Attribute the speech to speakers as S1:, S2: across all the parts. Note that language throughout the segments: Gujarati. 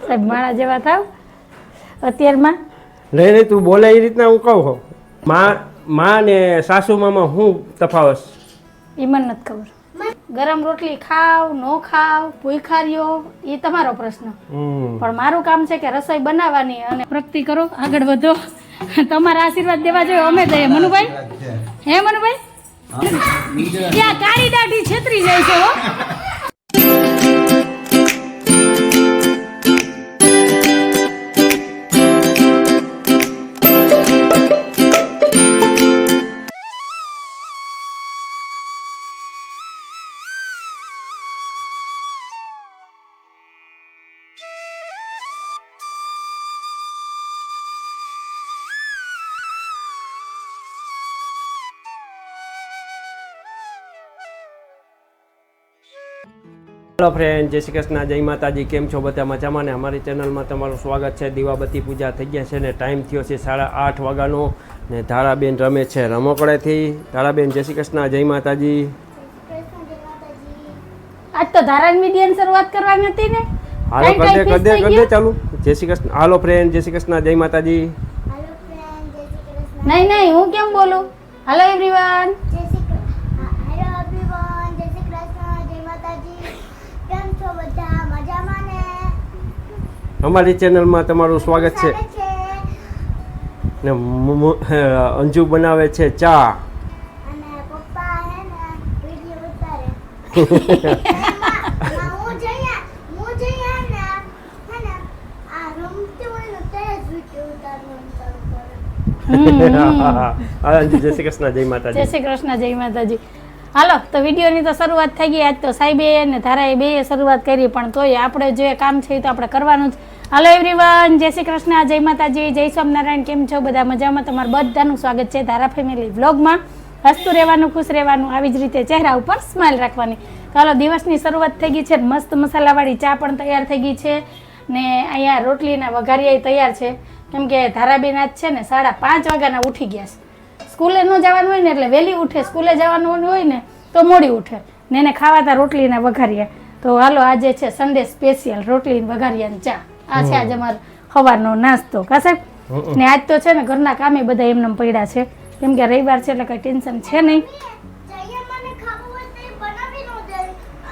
S1: સાહેબ જેવા થાવ? અત્યારમાં?
S2: નહીં નહીં તું બોલે એ રીતના હું કહું છું. માં માં ને સાસુ મામાં હું તફાવત?
S1: એ મને નથી ખબર. ગરમ રોટલી ખાવ નો ખાવ ભૂખા રહ્યો એ તમારો પ્રશ્ન. પણ મારું કામ છે કે રસોઈ બનાવવાની અને પ્રગતિ કરો આગળ વધો. તમારા આશીર્વાદ દેવા જોઈએ અમે દઈએ મનુભાઈ? હે મનુભાઈ? ત્યાં કાળી દાઢી છેતરી જાય છે હો.
S2: હેલો ફ્રેન્ડ જય શ્રી કૃષ્ણ જય માતાજી કેમ છો બધા મજામાં ને અમારી ચેનલમાં તમારું સ્વાગત છે. દીવાબત્તી પૂજા થઈ ગયા છે ને ટાઈમ થયો છે સાડા આઠ વાગ્યાનો ને ધારાબેન રમે છે રમકડેથી. ધારાબેન જય શ્રી કૃષ્ણ જય માતાજી.
S1: આજ તો મીડિયાની શરૂઆત કરવાની હતી ને.
S2: હાલો કર દે કર દે કર દે? ચાલુ. જય શ્રી કૃષ્ણ. હાલો ફ્રેન્ડ જય શ્રી કૃષ્ણ જય માતાજી.
S1: નહીં નહીં હું કેમ બોલું? હાલો એવરીવન
S3: જય શ્રી કૃષ્ણ હેલો એવરીવન જય શ્રી કૃષ્ણ જય માતાજી કેમ છો બધા મજામાં ને
S2: અમારી ચેનલમાં તમારું સ્વાગત છે. ને અંજુ બનાવે છે ચા. જય શ્રી કૃષ્ણ જય
S1: જય
S2: માતાજી
S1: શ્રી કૃષ્ણ જય માતાજી. હાલો તો વિડીયોની તો શરૂઆત થઈ ગઈ. આજ તો સાહેબે ને ધારાએ બેએ શરૂઆત કરી પણ તોય આપણે જે કામ છે એ તો આપણે કરવાનું જ. હાલો એવરીવન જય શ્રી કૃષ્ણ, જય માતાજી, જય સ્વામિનારાયણ, કેમ છો? બધા મજામાં? તમારું બધાનું સ્વાગત છે ધારા ફેમિલી વ્લોગમાં. હસતું રહેવાનું, ખુશ રહેવાનું, આવી જ રીતે ચહેરા ઉપર સ્માઇલ રાખવાની. તો હાલો, દિવસની શરૂઆત થઈ ગઈ છે. મસ્ત મસાલાવાળી ચા પણ તૈયાર થઈ ગઈ છે. ને અહીંયા રોટલીના વઘારિયા તૈયાર છે. કેમ કે ધારાબેન આજ છે ને સાડા પાંચ વાગ્યાના ઉઠી ગયા છે. સ્કૂલે ન જવાનું હોય ને એટલે વહેલી ઉઠે. સ્કૂલે જવાનું હોય ને તો મોડી ઉઠે. ને એને ખાવાતા રોટલીના વઘારિયા. તો હાલો, આજે છે સન્ડે સ્પેશિયલ રોટલી ને વઘારિયાની ચા. આ છે આજે અમારો સવારનો નાસ્તો. કા સાહેબ? ને આજ તો છે ને ઘરના કામે બધા એમને પડ્યા છે. કેમ કે રવિવાર છે એટલે કઈ ટેન્શન છે નહીં.
S3: જઈએ મને ખાવું હોય તો એ બનાવી નો દે.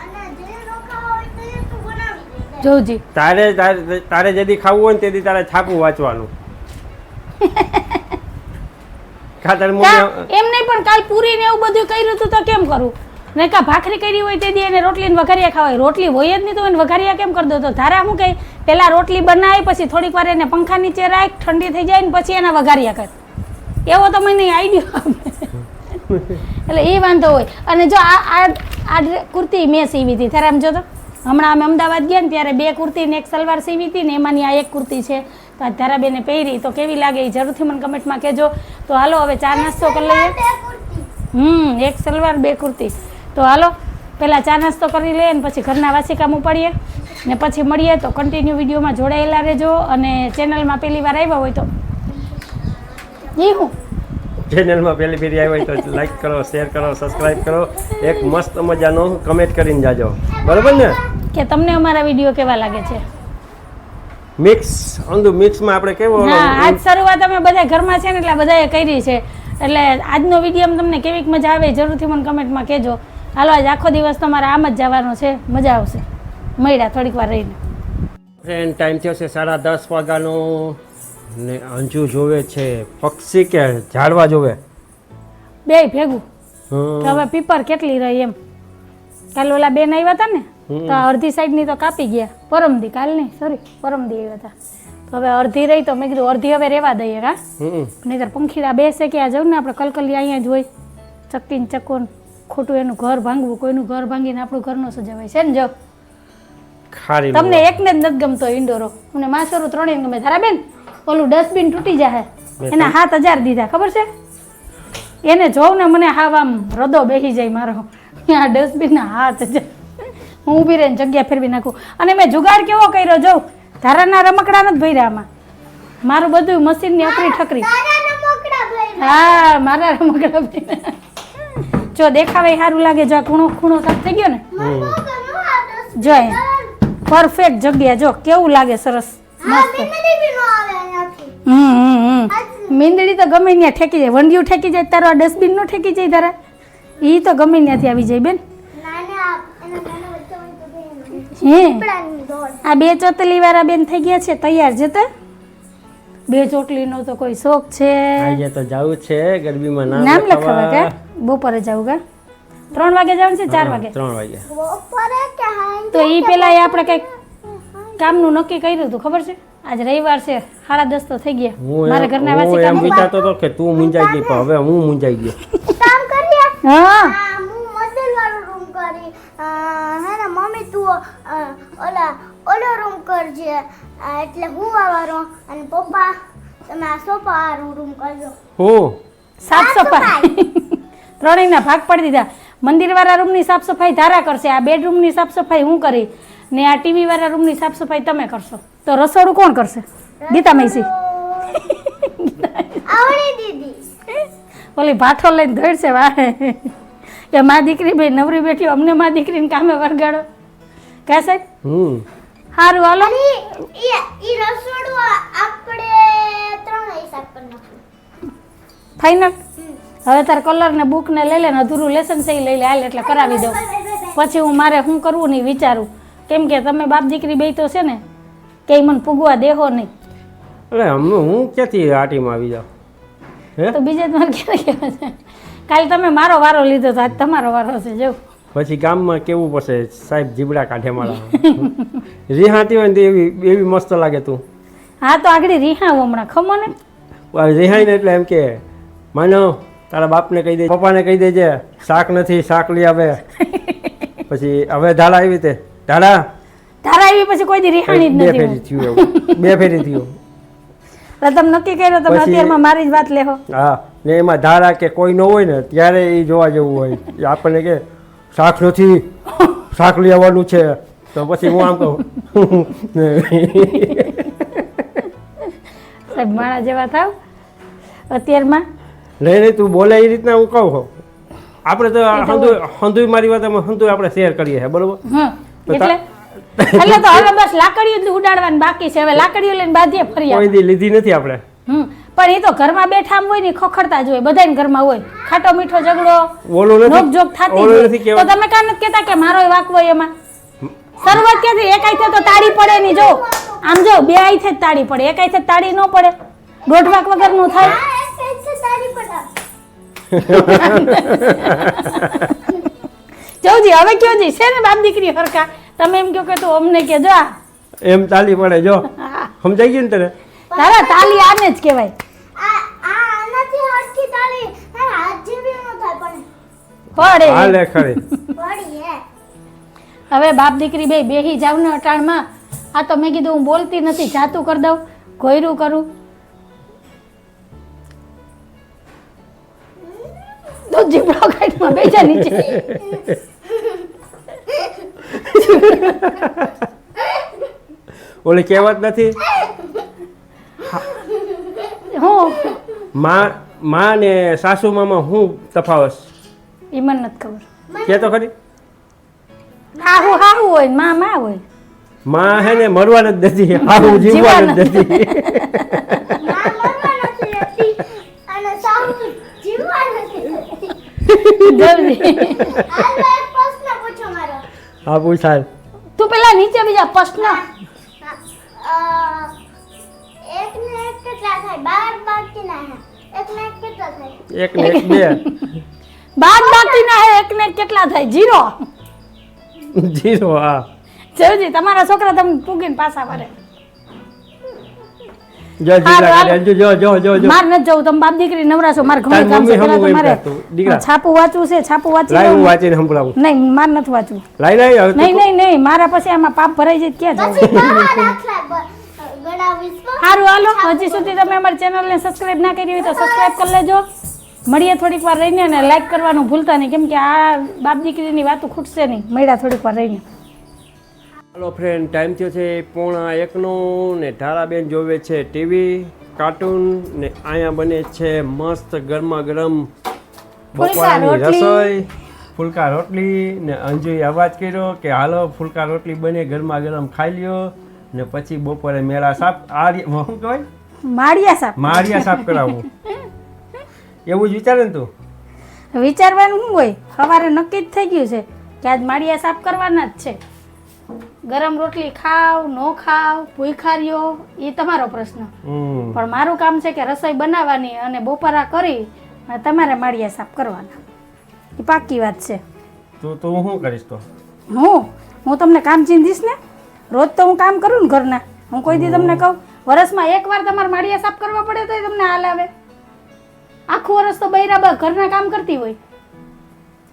S3: અને જે ન ખાવા હોય તો એ તું બનાવી દે.
S1: જોજી
S2: તારે તારે તારે જેદી ખાવું હોય ને તેથી તારે છાપું વાંચવાનું. ખાતર
S1: એમ નહીં પણ કાલ પૂરી ને એવું બધું કર્યું હતું તો કેમ કરું? ને કા ભાખરી કરી હોય તે દી એને રોટલી ને વઘારિયા ખાવાય રોટલી હોય જ નહીં તો એને વઘારિયા કેમ કરી દો? તો ધારા શું કહે પેલા રોટલી બનાવી પછી થોડીક વાર એને પંખા નીચે રાખ ઠંડી થઈ જાય ને પછી એના વઘારિયા કર. એવો તો મને આઈડિયો એટલે એ વાંધો હોય. અને જો આ આ આ કુર્તી મેં સીવી હતી. ત્યારે આમ જો તો હમણાં અમે અમદાવાદ ગયા ને ત્યારે બે કુર્તી ને એક સલવાર સીવી હતી ને એમાંની આ એક કુર્તી છે. તો આ ધારાબેને પહેરી. તો કેવી લાગે એ જરૂરથી મને કમેન્ટમાં કહેજો. તો હાલો હવે ચા નાસ્તો કરી લઈએ. હમ એક સલવાર બે કુર્તી. તો હાલો પહેલાં ચા નાસ્તો કરી લઈએ ને પછી ઘરના વાસી કામ ઉપાડીએ. ને પછી મળીએ તો કન્ટિન્યુ વિડીયોમાં જોડાયેલા રહેજો અને ચેનલમાં પહેલી વાર આવ્યા હોય તો. હું?
S2: ચેનલમાં પહેલી ફેરી આવી હોય તો લાઈક કરો શેર કરો સબસ્ક્રાઈબ કરો. એક મસ્ત મજાનો કમેન્ટ કરીને જાજો. બરાબર ને?
S1: કે તમને અમારા વીડિયો કેવા લાગે છે?
S2: મિક્સ અંદુ મિક્સમાં આપણે કેવો
S1: આજ શરૂઆત અમે બધા ઘરમાં છે ને એટલે બધાએ કરી છે. એટલે આજનો વીડિયો તમને કેવીક મજા આવે જરૂરથી મને કમેન્ટમાં કહેજો. હાલો આજ આખો દિવસ તમારે આમ જ જવાનો છે. મજા આવશે. મળ્યા થોડીક વાર રહીને.
S2: ફ્રેન્ડ ટાઈમ થયો છે સાડા દસ વાગ્યાનો ને અંજુ જોવે છે પક્ષી કે ઝાડવા જોવે?
S1: બે ભેગું. હવે પીપર કેટલી રહી એમ. કાલ ઓલા બેન આવ્યા હતા ને તો અડધી સાઈડની તો કાપી ગયા. પરમદી કાલ નહીં સોરી પરમદી આવ્યા હતા. તો હવે અડધી રહી તો મેં કીધું અડધી હવે રહેવા દઈએ
S2: હમ.
S1: નહીતર પંખીડા બેસે કે આ જવું ને આપણે કલકલી અહીંયા જ હોય. ચકતી ને ચકોન ખોટું એનું ઘર ભાંગવું કોઈનું ઘર ભાંગીને આપણું ઘર ન સજાવાય. છે ને જો?
S2: ખારી
S1: તમને એકને જ નથી ગમતો ઇન્ડોરો. મને માસોરું ત્રણેય ગમે. તારા બેન ઓલું ડસ્ટબિન તૂટી જાય એના હાથ હજાર દીધા ખબર છે? એને જોઉં ને મને હાવ આમ રદો બેસી જાય મારો. આ ડસ્ટબિનના હાથ હજાર હું ઊભી રહીને જગ્યા ફેરવી નાખું. અને મેં જુગાડ કેવો કર્યો જોઉં ધારાના રમકડા નથી ભર્યા આમાં. મારું બધું મશીનની અકરી ઠકરી. હા મારા રમકડા ભર્યા. જો દેખાવે સારું લાગે જો આ ખૂણો ખૂણો સાફ થઈ ગયો ને. જો પરફેક્ટ જગ્યા જો કેવું લાગે સરસ મસ્ત.
S3: મીંદડી બી નો આવે અહીંયાથી.
S1: હમ હમ હમ. મીંદડી તો ગમે ત્યાં ઠેકી જાય વંડિયું ઠેકી જાય તારો આ ડસ્ટબિન નો ઠેકી જાય તારા. એ તો ગમે ત્યાંથી આવી જાય બેન. હે? આ બે ચોટલી વાળા બેન થઈ ગયા છે તૈયાર જતા બે ચોટલીનો તો કોઈ શોખ છે.
S2: આજે તો જવું છે ગરબીમાં નામ
S1: લખાવા. કા? બપોરે જવું કા? ત્રણ વાગે જવાનું છે? ચાર વાગે.
S2: ત્રણ વાગે.
S1: તો એ પેલા એ આપણે કંઈક કામનું નક્કી કર્યું હતું ખબર છે? આજ રવિવાર છે સાડા દસ તો થઈ ગયા. મારા ઘરના
S2: હું
S1: વાસી કામ
S2: વિચારતો હતો કે તું મૂંઝાઈ ગઈ પણ હવે હું મૂંઝાઈ ગયો.
S3: કામ કરી
S1: હા.
S3: હા હું મોડેલ વાળો રૂમ કરી હે ને મમ્મી તું ઓલા ઓલો રૂમ કરજે. એટલે હું આવારો અને પપ્પા તમે આ સોફા વાળો રૂમ કરજો.
S2: હો?
S1: સાફ. સફાઈ ત્રણેયના ભાગ પાડી દીધા. મંદિરવાળા રૂમની સાફ સફાઈ ધારા કરશે. આ બેડરૂમની સાફ સફાઈ હું કરી ને આ ટીવી વાળા રૂમની સાફ સફાઈ તમે કરશો. તો રસોડું કોણ કરશે? ગીતા મૈસી. ઓલી ભાઠો લઈને દોડશે વાહે. કે મા દીકરી ભાઈ નવરી બેઠી અમને મા દીકરીને કામે વરગાડો. કા સાહેબ? સારું હાલો.
S3: અને ઈ ઈ રસોડું આપણે ત્રણ હિસાબ કરી નાખું
S1: ફાઈનલ હવે તાર કલર ને બુક ને લઈ લે ને અધૂરું લેસન છે ઈ લઈ લે. હાલ એટલે કરાવી દઉં. પછી હું મારે શું કરવું નહીં વિચારું. કેમ કે તમે બાપ દીકરી બે તો છે ને કે મને પૂગવા દેહો નહીં.
S2: અરે હમણાં હું ક્યાંથી આટીમાં આવી જાઉં? હે?
S1: તો બીજે તમારે ક્યારે કહેવા છે? કાલે તમે મારો વારો લીધો તો આજ તમારો વારો છે જો.
S2: પછી ગામમાં કેવું પડશે? સાહેબ જીબડા કાઢે મારા. રિહાતી હોય ને એવી એવી મસ્ત લાગે તું.
S1: હા તો આગળ રીહાવ હમણાં. ખમો ને.
S2: રિહાઈ ને એટલે એમ કે માનો તારા બાપને કહી દે પપ્પાને કહી દેજે શાક નથી શાક લઈ આવે. પછી હવે ધાડા આવી તે ધાડા
S1: ધાડા આવી પછી કોઈ દી રિહાણી જ
S2: બે ફેરી થયું એવું. બે ફેરી થયું.
S1: એટલે તમે નક્કી કર્યો તમે અત્યારમાં મારી જ વાત લેહો.
S2: હા ને એમાં ધારા કે કોઈ ન હોય ને ત્યારે એ જોવા જેવું હોય. આપણને કે શાક નથી શાક લઈ આવવાનું છે. તો પછી હું આમ કહું.
S1: સાહેબ માણા જેવા થાવ અત્યારમાં?
S2: નહીં નહીં તું બોલે એ રીતના હું કહું છું. આપણે તો હંધુ હંધુ મારી વાત હંધુય આપણે શેર કરીએ છીએ બરોબર?
S1: એટલે એટલે તો હવે બસ લાકડીઓ ઉડાડવાની બાકી છે. હવે લાકડીઓ લઈને બાંધીએ ફરી
S2: કોઈ દી લીધી નથી આપણે.
S1: પણ એ તો ઘરમાં બેઠા હોય ને ખખડતા જ હોય બધાય ઘરમાં હોય. ખાટો મીઠો ઝઘડો
S2: નથી
S1: નોકઝોક થતી તો તમે કામ નથી કહેતા કે મારો વાક હોય એમાં? શરૂઆત ક્યાંથી? એક આઈથે તો તાળી પડે નહીં જો. આમ જો બે આઈથે જ તાળી પડે. એક આઈથે તાળી ન પડે. દોઢ વાક વગરનું થાય. જવજી હવે કયો જી? છે ને બાપ દીકરી હરખા? તમે એમ કહો કે તું અમને કે જો
S2: એમ તાલી પડે જો. સમજાઈ ગયું ને તને?
S1: તારા તાલી આને જ કહેવાય.
S3: આ આ આનાથી હરખી તાળી હે હાથ જેવી ન થાય પણ.
S1: પડે.
S2: હાલે ખરી.
S3: પડી
S1: હવે બાપ દીકરી બે બેહી જાવ ને અટાણમાં. આ તો મેં કીધું હું બોલતી નથી જાતું કરી દઉં ઘોયરું કરું. તો જીબડો કાઢમાં બેજા નીચે.
S2: ઓલી કહેવત નથી?
S1: હું?
S2: માં માં ને સાસુ મામાં હું તફાવત?
S1: એ મને નથી ખબર.
S2: કે તો ખરી?
S1: હાહુ હાહુ હોયમાં માં હોય.
S2: માં હે ને મરવા નથી હાહુ જીવવા નથી.
S3: ના મરવા નથી રહેતી અને સાહુ જીવવા નથી પ્રશ્ન પૂછો મારો
S2: હા પૂછાય
S1: તું પેલા નીચે બીજા પ્રશ્ન.
S3: એક ને એક કેટલા થાય? બાર બાકી ના હે એક ને એક કેટલા થાય?
S2: એક ને એક બે.
S1: બાદ બાકી ના એક ને કેટલા થાય? જીરો.
S2: જીરો હા.
S1: જવજી તમારા છોકરા તમને પૂગીને પાછા વરે
S2: જો જીરા
S1: હાલો,
S2: કાઢે. જો જો જો જો.
S1: માર નથી જવું તમે બાપ દીકરી નવરા છો મારે ઘણું કામ છે પેલા તમારે
S2: દીકરા.
S1: છાપું વાંચવું છે છાપું વાંચી
S2: લાઈ હું વાંચીને સંભળાવું.
S1: નહીં માર નથી વાંચવું.
S2: લાઈ લાઈ હવે
S1: નહીં નહીં નહીં મારા પછી આમાં પાપ ભરાઈ જાય તો ક્યાં જવું. સારું હાલો હજી સુધી તમે અમારી ચેનલને સબસ્ક્રાઇબ ના કરી હોય તો સબસ્ક્રાઇબ કરી લેજો. મળીએ થોડીક વાર રહીને અને લાઈક કરવાનું ભૂલતા નહીં. કેમ કે આ બાપ દીકરીની વાતો ખૂટશે નહીં. મળ્યા થોડીક વાર રહીને.
S2: હાલો ફ્રેન્ડ ટાઈમ થયો છે પોણા એકનો ને ધારાબેન જોવે છે ટીવી કાર્ટૂન ને અહીંયા બને છે મસ્ત ગરમા ગરમ બપોરાની રસોઈ ફુલકા રોટલી ને અંજુએ અવાજ કર્યો કે હાલો ફુલકા રોટલી બને ગરમા ગરમ ખાઈ લ્યો ને પછી બપોરે મેળા સાફ આ શું કહેવાય?
S1: માળિયા સાપ
S2: મારિયા સાફ કરાવવું એવું જ વિચારે ને તું?
S1: વિચારવાનું શું હોય? સવારે નક્કી જ થઈ ગયું છે કે આજ માળિયા સાફ કરવાના જ છે. ગરમ રોટલી ખાવ નો ખાવ ભૂખા એ તમારો પ્રશ્ન. પણ મારું કામ છે કે રસોઈ બનાવવાની અને બપોરા કરી અને તમારે માળિયા સાફ કરવાના. એ પાકી વાત છે.
S2: તું તો હું કરીશ તો?
S1: હું? હું તમને કામ ચીંધીશ ને? રોજ તો હું કામ કરું ને ઘરના. હું કોઈ દી તમને કહું વર્ષમાં એકવાર તમારે માળિયા સાફ કરવા પડે તો તમને હાલ આવે. આખું વર્ષ તો બૈરાબા ઘરના કામ કરતી હોય.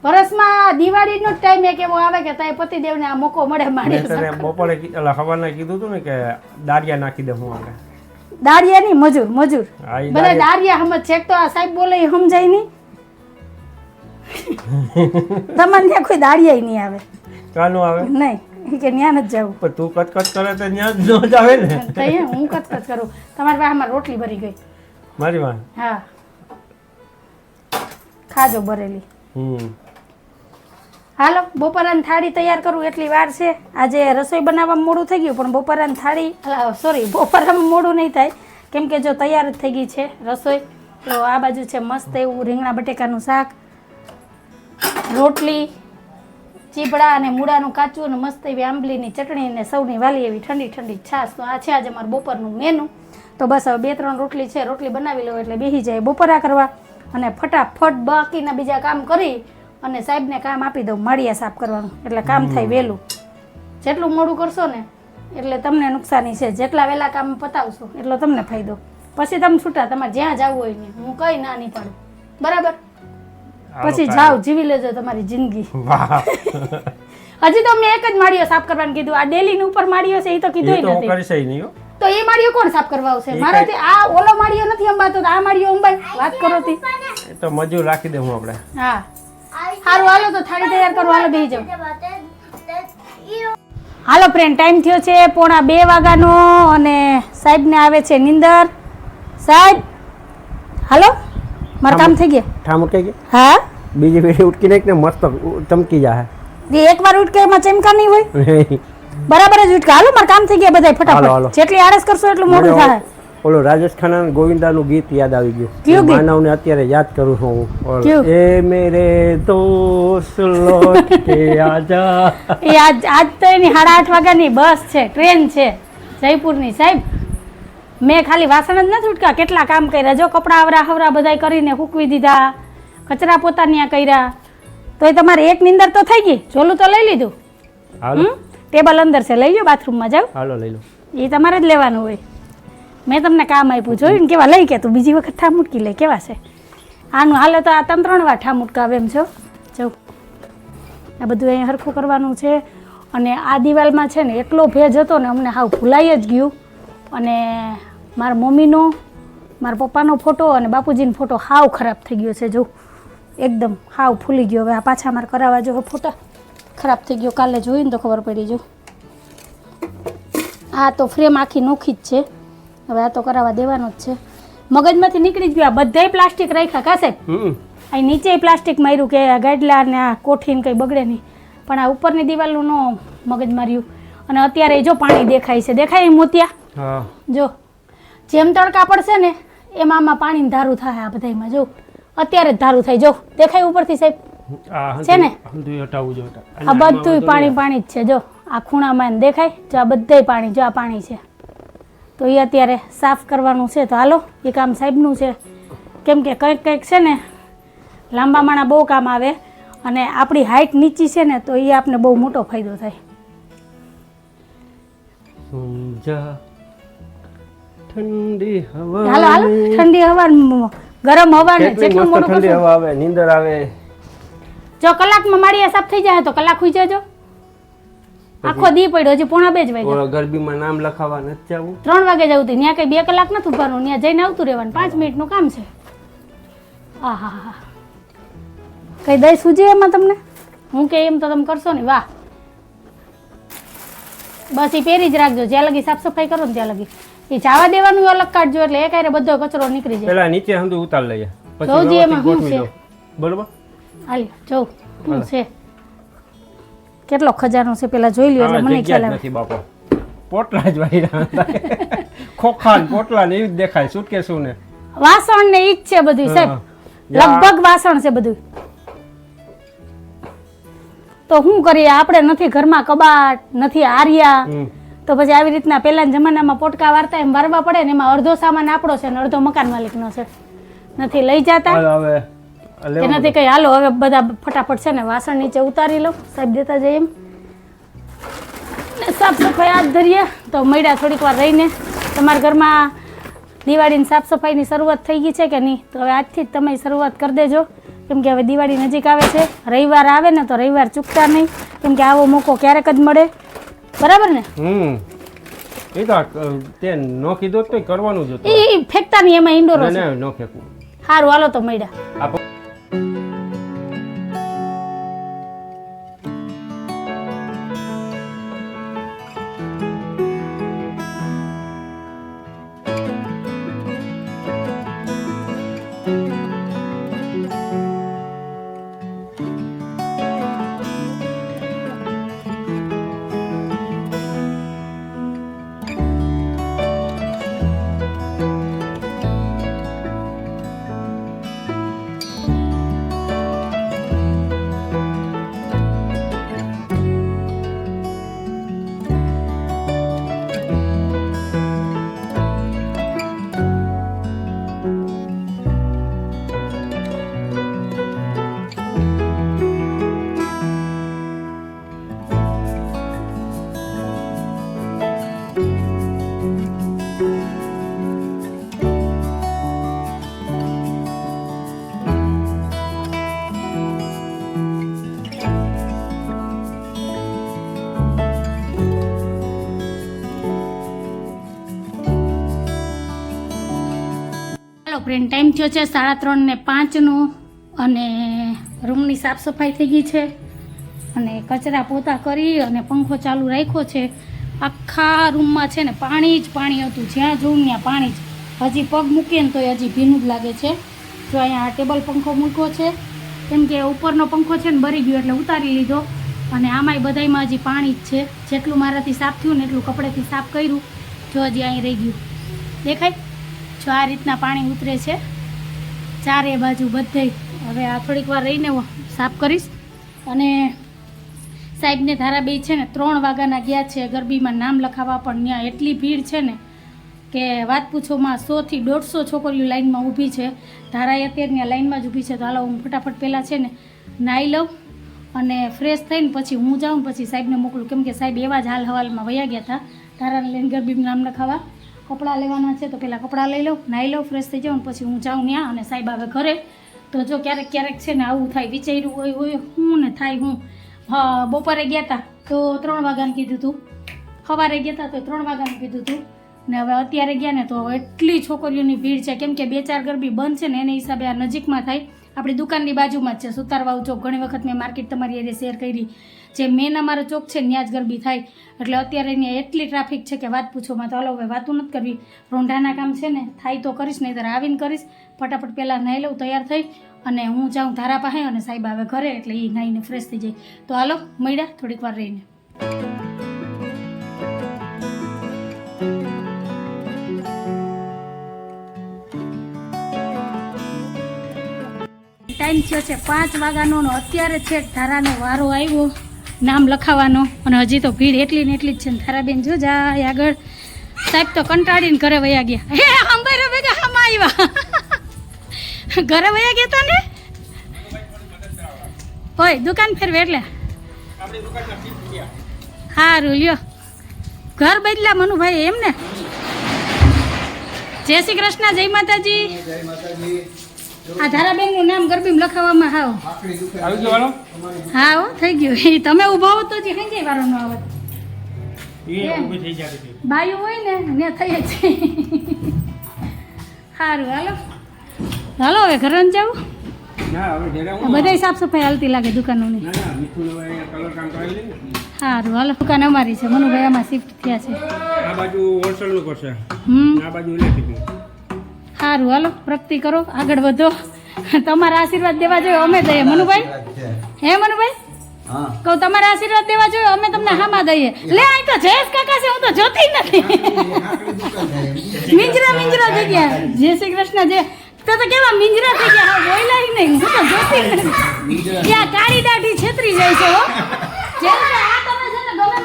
S1: વરસમાં દિવાળીનો જ ટાઈમ એક એવો આવે કે તાય પતિદેવને આ મોકો મળે
S2: મેં તને બપોરે કી- એટલે સવારના કીધું હતું ને કે દાળિયા નાખી દે હું આગળ.
S1: દાળિયા નહીં મજૂર મજૂર.
S2: હા, ઈ
S1: બધા દાળિયા છે એક તો આ સાહેબ બોલે એ સમજાય નહીં. તમને ત્યાં કોઈ દાળિયા નહીં આવે.
S2: કાનું આવે?
S1: નહીં ઈ કે ન્યા નથી જવું.
S2: પણ તું કચકચ કરે તો ત્યાં જ ન જ આવે ને.
S1: તો હું કચકચ કરું. તમારી પાસે અમારી રોટલી ભરી ગઈ.
S2: મારી માં
S1: હા. ખાજો ભરેલી
S2: હમ.
S1: હાલો, બપોરાની થાળી તૈયાર કરું, એટલી વાર છે. આજે રસોઈ બનાવવામાં મોડું થઈ ગયું, પણ બપોરાની થાળી સોરી બપોરામાં મોડું નહીં થાય. કેમ કે જો તૈયાર જ થઈ ગઈ છે રસોઈ, તો આ બાજુ છે મસ્ત એવું રીંગણા બટેકાનું શાક, રોટલી ચીપડા અને મૂળાનું કાચું અને મસ્ત એવી આંબલીની ચટણી અને સૌની વાલી એવી ઠંડી ઠંડી છાશ. તો આ છે આજે મારું બપોરનું મેનુ તો બસ હવે બે ત્રણ રોટલી છે, રોટલી બનાવી લઉં એટલે બેસી જાય બપોરા કરવા. અને ફટાફટ બાકીના બીજા કામ કરી અને સાહેબને કામ આપી દઉં માળિયા સાફ કરવાનું એટલે કામ થાય વહેલું જેટલું મોડું કરશો ને એટલે તમને નુકસાની છે. જેટલા વહેલા કામ પતાવશો એટલો તમને ફાયદો. પછી તમે છૂટા તમારે જ્યાં જવું હોય ને હું કઈ ના નહીં પાડું બરાબર પછી જાઓ જીવી લેજો તમારી જિંદગી. હજી તો મેં એક જ માળીઓ સાફ કરવાનું કીધું. આ ડેલી ઉપર માળીઓ છે એ તો કીધું નથી. તો એ માળીઓ કોણ સાફ કરવા આવશે? મારાથી આ ઓલો માળીઓ નથી અંબાતો આ માળીઓ અંબાય વાત કરો તી.
S2: તો મજૂર રાખી દે હું આપણે.
S1: હા. સારું હાલો તો થાળી તૈયાર કરો હાલો બેસી જાઓ. હાલો ફ્રેન્ડ ટાઈમ થયો છે પોણા બે વાગ્યાનો અને સાહેબને આવે છે નિંદર. સાહેબ હાલો? મારું કામ થઈ ગયા?
S2: ઠામ ઉટકાઈ ગયા
S1: હા?
S2: બીજી પેઢી ઉટકી નાખ ને મસ્ત ચમકી જાય
S1: એક વાર ઉઠકે એમાં ચમકા નહીં હોય? બરાબર જ ઉઠકે. હાલો મારું કામ થઈ ગયા બધા. ફટાફટ. જેટલી આળસ કરશો એટલું મોડું થાય.
S2: ઓલો રાજેશ ખાના ગોવિંદાનું ગીત યાદ આવી ગયું? માનવને અત્યારે યાદ કરું છું હું. એ મેરે દોસ્ત લોટ કે આજા.
S1: એ આજ આજ તો એની સાડા આઠ વાગ્યાની બસ છે ટ્રેન છે જયપુરની સાહેબ. મેં ખાલી વાસણ જ નથી ઉટકા કેટલા કામ કર્યા. જો કપડાં આવરા હવરા બધા કરીને હૂકવી દીધા કચરા પોતા કર્યા. તો એ તમારે એક નિંદર તો થઈ ગઈ. ઝોલું તો લઈ લીધું. ટેબલ અંદર છે. લઈ લો બાથરૂમમાં જાઓ.
S2: હાલો લઈ લો.
S1: એ તમારે જ લેવાનું હોય. મેં તમને કામ આપ્યું, જોયું ને કેવા લઈ કે તું? બીજી વખત ઠામુટકી લે, કેવા છે? આનું હાલે તો આ ત્રણ ત્રણ વાર ઠામુટકાવે એમ છો? જવું આ બધું અહીંયા હરખું કરવાનું છે. અને આ દિવાલમાં છે ને એટલો ભેજ હતો ને, અમને હાવ ભૂલાઈ જ ગયું. અને મારા મમ્મીનો, મારા પપ્પાનો ફોટો અને બાપુજીનો ફોટો હાવ ખરાબ થઈ ગયો છે, જો. એકદમ હાવ ફૂલી ગયો. હવે આ પાછા મારે કરાવવા જો ફોટા. ખરાબ થઈ ગયો. કાલે જોઈને તો ખબર પડી, જો. આ તો ફ્રેમ આખી નોખી જ છે. હવે આ તો કરાવવા દેવાનો જ છે. મગજમાંથી નીકળી જ ગયું આ બધાય પ્લાસ્ટિક રાખ્યા કા સાહેબ?
S2: હમ.
S1: અહીં નીચે પ્લાસ્ટિક માર્યું કે આ ગાડલા ને આ કોઠીને કંઈ બગડે નહીં. પણ આ ઉપરની દિવાલનું નો મગજ માર્યું. અને અત્યારે જો પાણી દેખાય છે. દેખાય મોતિયા? જો. જેમ તડકા પડશે ને એમાં આમાં પાણી ધારું થાય આ બધામાં જો. અત્યારે જ ધારું થાય. જો. દેખાય ઉપરથી સાહેબ? છે ને? આ બધું પાણી પાણી જ છે. જો. આ ખૂણામાં દેખાય. જો આ બધાય પાણી જો આ પાણી છે. તો એ અત્યારે સાફ કરવાનું છે. તો હાલો એ કામ સાહેબનું છે. કેમ કે કંઈક કંઈક છે ને લાંબા માણા બહુ કામ આવે અને આપણી હાઇટ નીચી છે ને તો એ આપને બહુ મોટો ફાયદો થાય.
S2: ઠંડી હવા
S1: હાલો હાલો ઠંડી હવા ગરમ હવા ને જેટલું મોડું
S2: ઠંડી હવા આવે નીંદર આવે.
S1: જો કલાકમાં મારી સાફ થઈ જાય તો કલાક હુઈ જજો. આખો દી પડ્યો હજી પોણા બે જ વાગ્યા.
S2: ગરબીમાં નામ લખાવવા નથી આવું
S1: ત્રણ વાગે જવું હતું ત્યાં કઈ બે કલાક નથી ઉભારવું ત્યાં જઈને આવતું રહેવાનું પાંચ મિનિટનું કામ છે. હા હા કઈ દઈ સૂજે એમાં તમને? હું કે એમ તો તમે કરશો ને વાહ. બસ એ પહેરી જ રાખજો જ્યાં લગી સાફ સફાઈ કરો ને ત્યાં લગી. એ જવા દેવાનું અલગ કાઢજો એટલે એક હારે બધો કચરો નીકળી જાય.
S2: પેલા નીચે હંધુ ઉતાર લઈએ. પછી
S1: એમાં શું છે.
S2: બરોબર?
S1: હાલ જોઉં શું છે? કેટલો ખજાનો છે પેલા જોઈ લ્યો એટલે મને ખ્યાલ આવે.
S2: નથી બાપો. પોટલા જ વાયરા ખોખાન પોટલા ને એવી જ દેખાય સુટકેસું ને
S1: વાસણ ને ઈ જ છે બધું સાહેબ. લગભગ વાસણ છે બધું. તો શું કરીએ? આપણે નથી ઘરમાં કબાટ નથી આર્યા. તો પછી આવી રીતના પહેલાના જમાનામાં પોટકા વારતા એમ વારવા પડે ને એમાં અડધો સામાન આપણો છે ને અડધો મકાન માલિકનો છે. નથી લઈ જતા?
S2: હવે.
S1: એનાથી કઈ હાલો હવે બધા ફટાફટ છે ને વાસણ નીચે ઉતારી લો. સાહેબ દેતા જઈએ એમ. ને સાફ સફાઈ હાથ ધરીએ. તો મળ્યા થોડીક વાર રહીને. તમારા ઘરમાં દિવાળીની સાફ સફાઈની શરૂઆત થઈ ગઈ છે કે નહીં? તો હવે આજથી જ તમે શરૂઆત કરી દેજો. કેમ કે હવે દિવાળી નજીક આવે છે. રવિવાર આવે ને તો રવિવાર ચૂકતા નહીં. કેમ કે આવો મોકો ક્યારેક જ મળે. બરાબર ને?
S2: હમ. એ તો તે નો કીધું તો કરવાનું જ હતું.
S1: એ ફેંકતા નહીં એમાં ઇન્ડોર
S2: ના ના નો ફેંકવું
S1: સારું હાલો તો મળ્યા.
S2: આ પ-
S1: ટાઈમ થયો છે સાડા ત્રણ ને પાંચનો અને રૂમની સાફ સફાઈ થઈ ગઈ છે. અને કચરા પોતા કરી અને પંખો ચાલુ રાખ્યો છે. આખા રૂમમાં છે ને પાણી જ પાણી હતું. જ્યાં જોઉં ત્યાં પાણી જ. હજી પગ મૂકીએ ને તો હજી ભીનું જ લાગે છે. જો અહીંયા ટેબલ પંખો મૂક્યો છે. કેમ કે ઉપરનો પંખો છે ને બરી ગયો એટલે ઉતારી લીધો. અને આમાંય બધાયમાં હજી પાણી જ છે. જેટલું મારાથી સાફ થયું ને એટલું કપડેથી સાફ કર્યું. જો હજી અહીં રહી ગયું. દેખાય? જો આ રીતના પાણી ઉતરે છે, ચારે બાજુ બધે. હવે આ થોડીક વાર રહીને સાફ કરીશ. અને સાહેબને ધારાબેય છે ને, ત્રણ વાગ્યાના ગયા છે ગરબીમાં નામ લખાવવા, પણ ત્યાં એટલી ભીડ છે ને કે વાત પૂછોમાં સોથી દોઢસો છોકરીઓ લાઈનમાં ઊભી છે. ધારાએ અત્યારે ત્યાં લાઈનમાં જ ઊભી છે, તો હાલો હું ફટાફટ પહેલાં છે ને નાહી લઉં અને ફ્રેશ થઈને પછી હું જાઉં પછી સાહેબને મોકલું. કેમ કે સાહેબ એવા જ હાલ હવાલમાં વયા ગયા હતા. ધારાને લઈને ગરબીમાં નામ લખાવા કપડાં લેવાના છે તો પહેલાં કપડાં લઈ લઉં નાહી લઉં ફ્રેશ થઈ જાઉં પછી હું જાઉં ત્યાં અને સાહેબ આવે ઘરે. તો જો ક્યારેક ક્યારેક છે ને આવું થાય, વિચાર્યું હોય હોય, હું ને થાય હું. હા, બપોરે ગયા હતા તો ત્રણ વાગ્યાનું કીધું હતું સવારે ગયા હતા તો ત્રણ વાગ્યાનું કીધું હતું ને હવે અત્યારે ગયા ને તો એટલી છોકરીઓની ભીડ છે, કેમ કે બે ચાર ગરબી બંધ છે ને એને હિસાબે આ નજીકમાં થાય. આપણી દુકાનની બાજુમાં જ છે. સુતારવાવ ચોક. ઘણી વખત મેં માર્કેટ તમારી એરિયા શેર કરી. જે મેન અમારો ચોક છે ત્યાં જ ગરબી થાય. એટલે અત્યારે અહીંયા એટલી ટ્રાફિક છે કે વાત પૂછોમાં તો હાલો, હવે વાતું નથી કરવી. રોંઢાના કામ છે ને, થાય તો કરીશ નહીં આવીને કરીશ. ફટાફટ પહેલાં નાહી લઉં, તૈયાર થઈ અને હું જાઉં ધારા પાસે અને સાહેબ આવે ઘરે એટલે એ નાહીને ફ્રેશ થઈ જાય. તો હાલો, મળ્યા થોડીક વાર રહીને. ટાઈમ થયો છે પાંચ વાગ્યાનો અત્યારે છેક ધારાનો વારો આવ્યો. નામ લખાવાનો અને હજી તો ભીડ એટલી ને એટલી જ છે ને ધારાબેન, જો જાય આગળ. સાહેબ તો કંટાળીને ઘરે વયા ગયા. હે અંબાઈ ભેગા હામાં આવ્યા ઘરે વયા ગયા તા ને? હોય દુકાન ફેરવે એટલે. સારું લ્યો. ઘર બદલા મનુભાઈ, એમ ને? જય શ્રી કૃષ્ણ, જય માતાજી. આ ધારાબેનનું નામ ગરબી લખાવવામાં હાવ.
S2: આવી ગયો
S1: હા હો થઈ ગયું. તમે ઊભા હો તો જ હાંજે વારો ન આવત. બાયું હોય ને ને થઈ જ સારું હાલો. હાલો હવે ઘરે ન જાવું
S2: ના
S1: બધાય સાફ સફાઈ હાલતી લાગે દુકાનોની.
S2: ના ના મીઠું હવે અહીંયા કલર કામ કરેલી ને
S1: સારું હાલો. દુકાન અમારી છે. મનુભાઈ આમાં શિફ્ટ થયા છે.
S2: આ બાજુ હોલસેલનું કરશે આ બાજુ ઇલેક્ટ્રિકનું
S1: સારું હાલો પ્રગતિ કરો આગળ વધો. તમારા આશીર્વાદ દેવા જોઈએ અમે દઈએ. મનુભાઈ? હે મનુભાઈ? કહું તમારા આશીર્વાદ દેવા જોઈએ અમે તમને હામાં દઈએ. લે અહીં તો જયેશ કાકા છે હું તો જોતી નથી. મિંજરા મિંજરા થઈ ગયા. જય શ્રી કૃષ્ણ જે તો તો કેવા મિંજરા થઈ ગયા બોયલા નહીં. હું તો જોતી નથી. ત્યાં કાળી દાઢી છેતરી જાય છે હો. આ તમે છે ને ગમે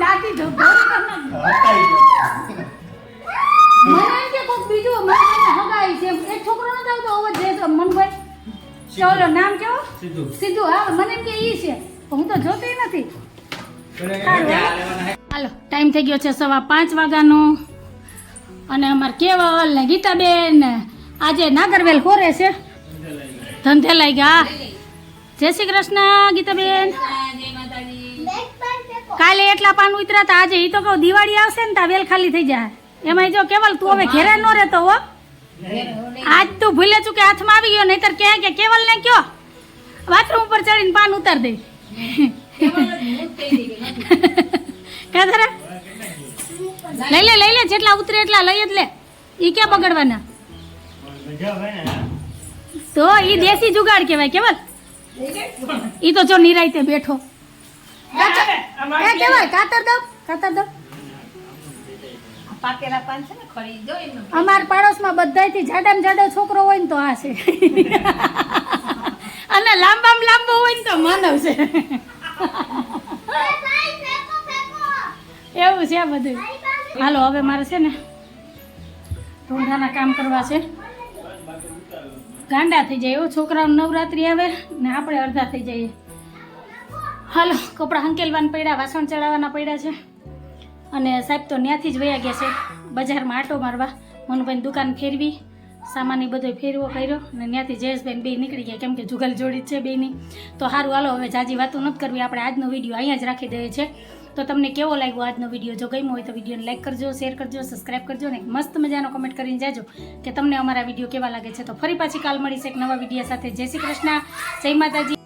S1: દાઢી ધો- આવતો અવાજ જય મનભાઈ ચલો નામ કેવો સીધું. હા મને એમ કે ઈ છે. હું તો જોતી નથી. હાલો. ટાઈમ થઈ ગયો છે સવા પાંચ વાગ્યાનો. અને અમાર કેવલ ને ગીતાબેન આજે નાગરવેલ કોરે છે. ધંધે લઈ ગયા. જય શ્રી કૃષ્ણ ગીતાબેન. કાલે એટલા પાન ઉતર્યા હતા આજે એ તો કહું દિવાળી આવશે ને તા વેલ ખાલી થઈ જાય. એમાં જો કેવલ તું હવે ઘેરે ન રહેતો હો. આજ તું ભૂલે ચૂકે હાથમાં આવી ગયો નહીતર કે કે કેવલ ને કયો? બાથરૂમ ઉપર ચડીને પાન ઉતાર દે. કાધરા લઈ લે લઈ લે જેટલા ઉતરે એટલા લઈ જ લે. ઈ ક્યાં બગડવાના? તો ઈ દેશી જુગાડ કહેવાય કેવલ? ઈ તો જો નિરાયતે બેઠો. કેવાય? કાતર દો કાતર દો.
S4: પાકેલા પાન છે ને ખરી દો
S1: અમાર પાડોશમાં બધાયથી જાડામ જાડો છોકરો હોય ને તો આ છે. અને લાંબામાં લાંબો હોય ને તો માનવ છે. એવું છે બધું. હાલો હવે મારે છે ને ઢોંઢાના કામ કરવા છે. ગાંડા થઈ જાય એવું છોકરાઓ નવરાત્રી આવે ને આપણે અડધા થઈ જઈએ. હાલો કપડાં હંકેલવાના પડ્યા વાસણ ચડાવવાના પડ્યા છે. અને સાહેબ તો ત્યાંથી જ વયા ગયા છે. બજારમાં આટો મારવા. મનુભાઈની દુકાન ફેરવી સામાનની બધો ફેરવો કર્યો અને ત્યાંથી જયેશભાઈ બે નીકળી ગયા. કેમ કે જુગલ જોડી છે બેની તો સારું હાલો, હવે જાજી વાતો નથી કરવી. આપણે આજનો વીડિયો અહીંયા જ રાખી દઈએ છે તો તમને કેવો લાગ્યો આજનો વીડિયો? જો ગમ્યો હોય તો વિડીયોને લાઈક કરજો, શેર કરજો, સબસ્ક્રાઈબ કરજો ને મસ્ત મજાનો કમેન્ટ કરીને જાજો કે તમને અમારા વીડિયો કેવા લાગે છે. તો ફરી પાછી કાલ મળીશ એક નવા વીડિયો સાથે. જય શ્રી કૃષ્ણ. જય માતાજી.